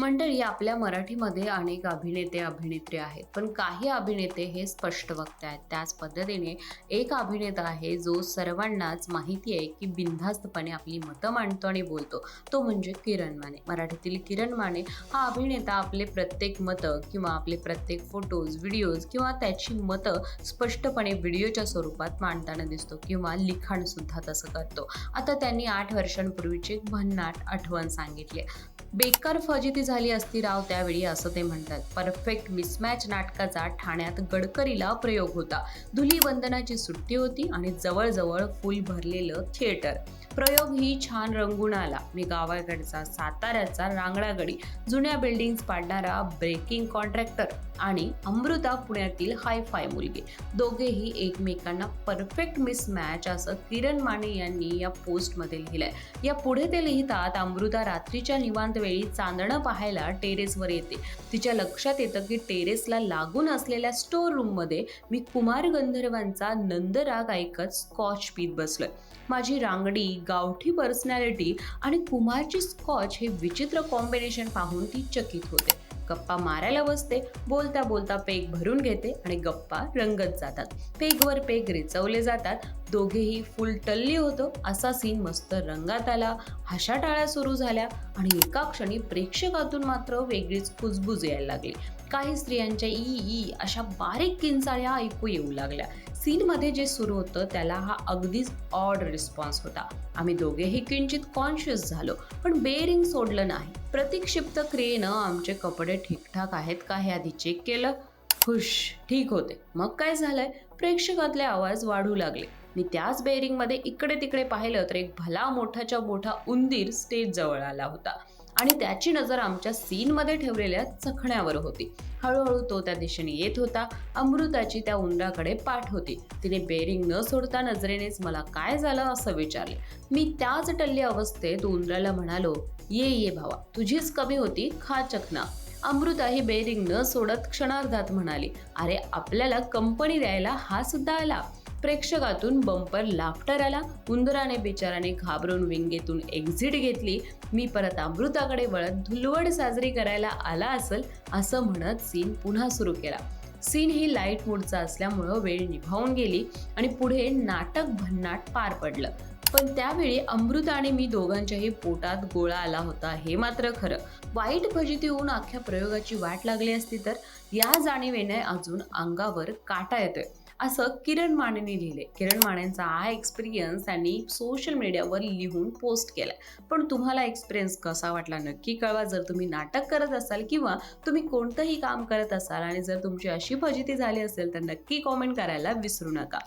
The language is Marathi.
मंडळी आपल्या मराठीमध्ये अनेक अभिनेते अभिनेत्री आहेत पण काही अभिनेते हे स्पष्ट वक्ते आहेत. त्याच पद्धतीने एक अभिनेता आहे जो सर्वांनाच माहिती आहे की बिनधास्तपणे आपली मतं मांडतो आणि बोलतो. तो म्हणजे किरण माने. मराठीतील किरण माने हा अभिनेता आपले प्रत्येक मतं किंवा आपले प्रत्येक फोटोज व्हिडिओज किंवा त्याची मतं स्पष्टपणे व्हिडिओच्या स्वरूपात मांडताना दिसतो किंवा लिखाण सुद्धा तसं करतो. आता त्यांनी आठ वर्षांपूर्वीची एक भन्नाट आठवण सांगितली बेकार फजिती झाली असती राव त्यावेळी असं ते म्हणतात. परफेक्ट मिसमॅच नाटकाचा ठाण्यात गडकरीला प्रयोग होता. धुलीवंदनाची सुट्टी होती आणि जवळजवळ फुल भरलेलं थिएटर प्रयोग ही छान रंगून आला. मी गावाकडचा साताऱ्याचा रांगडागडी जुन्या बिल्डिंग्स पाडणारा ब्रेकिंग कॉन्ट्रॅक्टर आणि अमृता पुण्यातील हाय फाय मुलगी. दोघेही एकमेकांना परफेक्ट मिसमॅच असं किरण माने यांनी या पोस्टमध्ये लिहिलंय. या पुढे ते लिहितात अमृता रात्रीच्या निवांत वेळी चांदणं पाहायला टेरेसवर येते. तिच्या लक्षात येतं की टेरेसला लागून असलेल्या स्टोर रूममध्ये मी कुमार गंधर्वांचा नंदराग ऐकत स्कॉच पीत बसलोय. माझी रांगडी गावठी पर्सनॅलिटी आणि कुमारची स्कॉच हे विचित्र कॉम्बिनेशन पाहून ती चकित होते. गप्पा मारायला बसते बोलता बोलता पेग भरून घेते आणि गप्पा रंगत जातात. पेगवर पेग रिचवले जातात. दोघेही फुल टल्ली होतो. असा सीन मस्त रंगात आला. हशा टाळ्या सुरू झाल्या आणि एका क्षणी प्रेक्षकातून मात्र वेगळीच कुजबुज यायला लागली. काही स्त्रियांच्या ई ई अशा बारीक किंचाळ्या ऐकू येऊ लागल्या. सीनमध्ये जे सुरू होतं त्याला हा अगदीच ऑड रिस्पॉन्स होता. आम्ही दोघेही किंचित कॉन्शियस झालो पण बेरिंग सोडलं नाही. प्रतिक्षिप्त क्रियेनं आमचे कपडे ठीकठाक आहेत का हे आधी चेक केलं. खुश ठीक होते. मग काय झालंय? प्रेक्षकातले आवाज वाढू लागले. मी त्याच बेअरिंगमध्ये इकडे तिकडे पाहिलं तर एक भला मोठाच्या मोठा उंदीर स्टेज जवळ आला होता. आणि त्याची नजर आमच्या सीनमध्ये ठेवलेल्या चखण्यावर होती. हळूहळू तो त्या दिशेने येत होता. अमृताची त्या उंदराकडे पाठ होती. तिने बेरिंग न सोडता नजरेनेच मला काय झालं असं विचारले. मी त्याच टल्ली अवस्थेत उंदराला म्हणालो ये ये भावा तुझीच कमी होती खा चकना अमृता ही बेरिंग न सोडत क्षणार्धात म्हणाली अरे आपल्याला कंपनी द्यायला हा सुद्धा आला. प्रेक्षकातून बंपर लाफ्टर आला. उंदराने बिचाराने घाबरून विंगेतून एक्झिट घेतली. मी परत अमृताकडे वळत धुलवड साजरी करायला आला असेल असं म्हणत सीन पुन्हा सुरू केला. सीन ही लाइट मूडचा असल्यामुळं वेळ निभावून गेली आणि पुढे नाटक भन्नाट पार पडलं. पण त्यावेळी अमृत आणि मी दोघांच्याही पोटात गोळा आला होता हे मात्र खरं. वाईट फजिती होऊन अख्ख्या प्रयोगाची वाट लागली असती तर या जाणीवेने अजून अंगावर काटा येतोय. असं किरण मानेने लिहिले किरण मानेंचा हा एक्सपिरियन्स त्यांनी सोशल मीडियावर लिहून पोस्ट केलाय. पण तुम्हाला एक्सपिरियन्स कसा वाटला? नक्की कळवा. जर तुम्ही नाटक करत असाल किंवा तुम्ही कोणतंही काम करत असाल आणि जर तुमची अशी फजिती झाली असेल तर नक्की कॉमेंट करायला विसरू नका.